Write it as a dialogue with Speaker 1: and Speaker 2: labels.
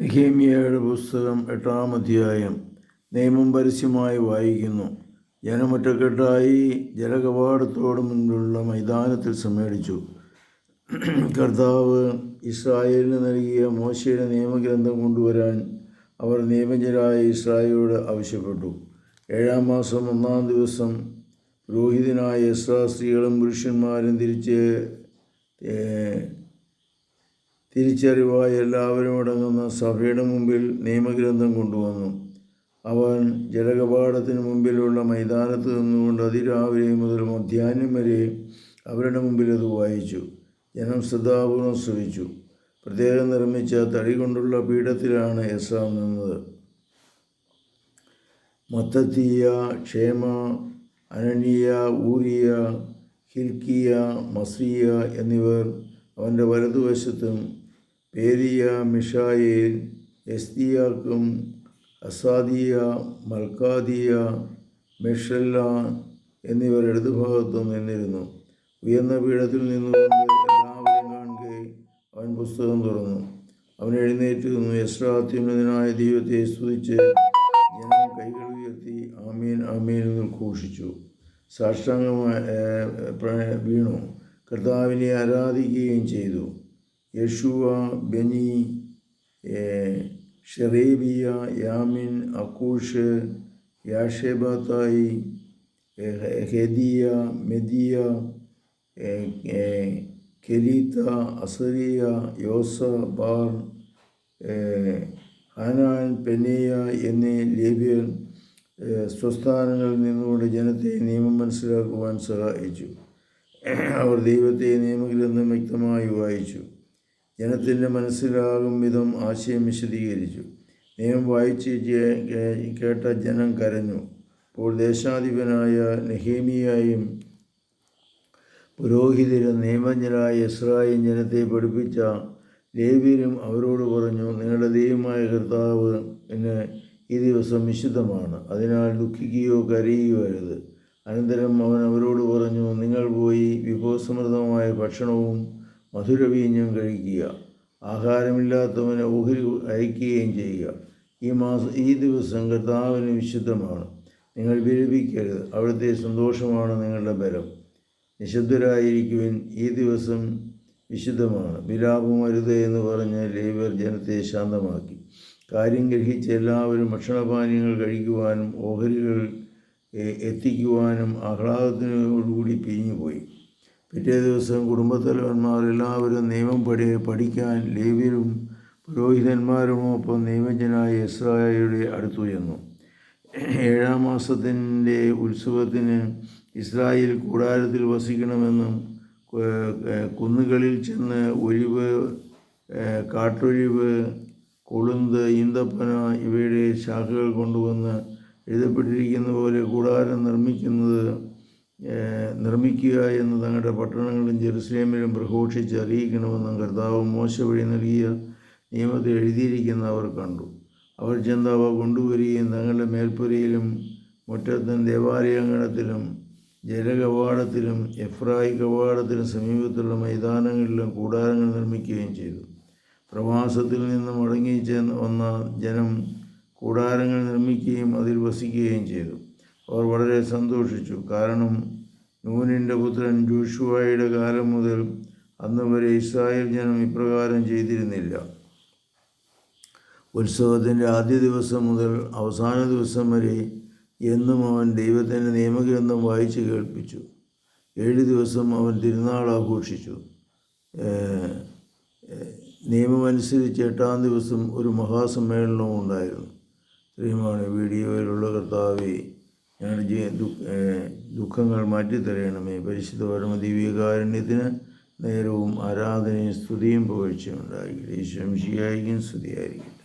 Speaker 1: നെഹേമിയയുടെ പുസ്തകം എട്ടാം അധ്യായം നിയമം പരസ്യമായി വായിക്കുന്നു. ജനമൊറ്റക്കെട്ടായി ജലകവാടത്തോട് മുൻപുള്ള മൈതാനത്തിൽ സമ്മേളിച്ചു. കർത്താവ് ഇസ്രായേലിന് നൽകിയ മോശയുടെ നിയമഗ്രന്ഥം കൊണ്ടുവരാൻ അവർ നിയമജരായ ഇസ്രായേലോട് ആവശ്യപ്പെട്ടു. ഏഴാം മാസം ഒന്നാം ദിവസം പുരോഹിതനായ ഇസ്രാ സ്ത്രീകളും പുരുഷന്മാരും തിരിച്ച് തിരിച്ചറിവായ എല്ലാവരും അടങ്ങുന്ന സഭയുടെ മുമ്പിൽ നിയമഗ്രന്ഥം കൊണ്ടുവന്നു. അവൻ ജലകപാടത്തിന് മുമ്പിലുള്ള മൈതാനത്ത് നിന്നുകൊണ്ട് അതിരാവിലെ മുതൽ മധ്യാഹ്നം വരെ അവരുടെ മുമ്പിൽ അത് വായിച്ചു. ജനം ശ്രദ്ധാപൂർവം ശ്രമിച്ചു പ്രത്യേകം നിർമ്മിച്ച തടി കൊണ്ടുള്ള പീഠത്തിലാണ് എസ്രാ നിന്നത്. മത്തത്തിയ ക്ഷേമ അനനിയ ഊരിയ ഹിൽക്കിയ മസ്രിയ എന്നിവർ അവന്റെ വലതുവശത്തും പേരിയ മിഷായേൽ എസ്തിയാക്കും അസാദിയ മൽക്കാദിയ മെഷല്ല എന്നിവർ ഇടതുഭാഗത്തും നിന്നിരുന്നു. ഉയർന്ന പീഠത്തിൽ നിന്നുകൊണ്ട് എല്ലാവരും കാണുകയെ അവൻ പുസ്തകം തുറന്നു. അവൻ എഴുന്നേറ്റ് നിന്നു. യശ്രാത്യുന്നതിനായ ദൈവത്തെ സ്തുതിച്ച് ജനം കൈകൾ ഉയർത്തി ആമീൻ ആമീൻ എന്ന് ഘോഷിച്ചു. സാഷ്ടാംഗമായി വീണു. കർത്താവിനെ ആരാധിക്കുകയും ചെയ്തു. Jeshua Bani Sherebiah Jamin Akkub Shabbethai Hodiah മെദിയ Kelita Azariah Jozabad Hanan Pelaiah എന്നീ ലേബ്യർ സ്വസ്ഥാനങ്ങളിൽ നിന്നുകൊണ്ട് ജനത്തെ നിയമം മനസ്സിലാക്കുവാൻ സഹായിച്ചു. അവർ ദൈവത്തെ നിയമഗ്രന്ഥം വ്യക്തമായി വായിച്ചു. ജനത്തിന്റെ മനസ്സിലാകും വിധം ആശയം വിശദീകരിച്ചു. നിയമം വായിച്ച് കേട്ട ജനം കരഞ്ഞു. അപ്പോൾ ദേശാധിപനായ നെഹേമിയായും പുരോഹിതരും നിയമജ്ഞരായ ഇസ്രായേൽ ജനത്തെ പഠിപ്പിച്ച ലേവ്യരും അവരോട് പറഞ്ഞു നിങ്ങളുടെ ദൈവമായ കർത്താവ് പിന്നെ ഈ ദിവസം വിശുദ്ധമാണ്. അതിനാൽ ദുഃഖിക്കുകയോ കരയുകയോ അരുത്. അനന്തരം അവൻ അവരോട് പറഞ്ഞു നിങ്ങൾ പോയി വിഭവസമൃദ്ധമായ ഭക്ഷണവും മധുരവീഞ്ഞും കഴിക്കുക. ആഹാരമില്ലാത്തവനെ ഓഹരി അയക്കുകയും ചെയ്യുക. ഈ മാസം ഈ ദിവസം കർത്താവിന് വിശുദ്ധമാണ്. നിങ്ങൾ വിരമിക്കരുത് അവിടുത്തെ സന്തോഷമാണ് നിങ്ങളുടെ ബലം. നിശബ്ദരായിരിക്കുവിൻ. ഈ ദിവസം വിശുദ്ധമാണ്. വിലാപം അരുത് എന്ന് പറഞ്ഞ് ലേബർ ജനത്തെ ശാന്തമാക്കി. കാര്യം ഗ്രഹിച്ച് എല്ലാവരും ഭക്ഷണപാനീയങ്ങൾ കഴിക്കുവാനും ഓഹരികൾ എത്തിക്കുവാനും ആഹ്ലാദത്തിനോടുകൂടി പിരിഞ്ഞുപോയി. പിറ്റേ ദിവസം കുടുംബത്തലവന്മാർ എല്ലാവരും നിയമം പഠി പഠിക്കാൻ ലേവ്യരും പുരോഹിതന്മാരുമൊപ്പം നിയമജ്ഞനായ ഇസ്രായേലിയുടെ അടുത്തു ചെന്നു. ഏഴാം മാസത്തിന്റെ ഉത്സവത്തിന് ഇസ്രായേൽ കൂടാരത്തിൽ വസിക്കണമെന്നും കുന്നുകളിൽ ചെന്ന് ഒലിവ് കാട്ടൊഴിവ് കൊളുന്ത് ഈന്തപ്പന ഇവയുടെ ശാഖകൾ കൊണ്ടുവന്ന് എഴുതപ്പെട്ടിരിക്കുന്ന പോലെ കൂടാരം നിർമ്മിക്കുന്നത് നിർമ്മിക്കുക എന്ന് തങ്ങളുടെ പട്ടണങ്ങളിലും ജെറുസലേമിലും പ്രഘോഷിച്ച് അറിയിക്കണമെന്നും കർത്താവ് മോശ വഴി നൽകിയ നിയമത്തിൽ എഴുതിയിരിക്കുന്ന അവർ കണ്ടു. അവർ ചെന്ന് അവ കൊണ്ടുവരികയും തങ്ങളുടെ മേൽപ്പുരയിലും മുറ്റത്തും ദേവാലയങ്കണത്തിലും ജലകവാടത്തിലും എഫ്രായി കവാടത്തിനും സമീപത്തുള്ള മൈതാനങ്ങളിലും കൂടാരങ്ങൾ നിർമ്മിക്കുകയും ചെയ്തു. പ്രവാസത്തിൽ നിന്ന് മടങ്ങി ചെന്ന് വന്ന ജനം കൂടാരങ്ങൾ നിർമ്മിക്കുകയും അതിൽ വസിക്കുകയും ചെയ്തു. അവർ വളരെ സന്തോഷിച്ചു. കാരണം നൂനിന്റെ പുത്രൻ ജോഷുവായുടെ കാലം മുതൽ അന്ന് വരെ ഇസ്രായേൽ ജനം ഇപ്രകാരം ചെയ്തിരുന്നില്ല. ഉത്സവത്തിന്റെ ആദ്യ ദിവസം മുതൽ അവസാന ദിവസം വരെ എന്നും അവൻ ദൈവത്തിന്റെ നിയമഗ്രന്ഥം വായിച്ച് കേൾപ്പിച്ചു. ഏഴ് ദിവസം അവൻ തിരുനാൾ ആഘോഷിച്ചു. നിയമമനുസരിച്ച് എട്ടാം ദിവസം ഒരു മഹാസമ്മേളനവും ഉണ്ടായിരുന്നു. ശ്രീമാണ് വീഡിയോയിലുള്ള കർത്താവെ ഞങ്ങളുടെ ജീ ദുഃഖങ്ങൾ മാറ്റിത്തരയണമേ. പരിശുദ്ധ പരമ ദിവ്യകാരുണ്യത്തിന് നേരവും ആരാധനയും സ്തുതിയും പുകഴ്ചയും ഉണ്ടായിരിക്കും ഈശ്വരം സ്തുതിയായിരിക്കും.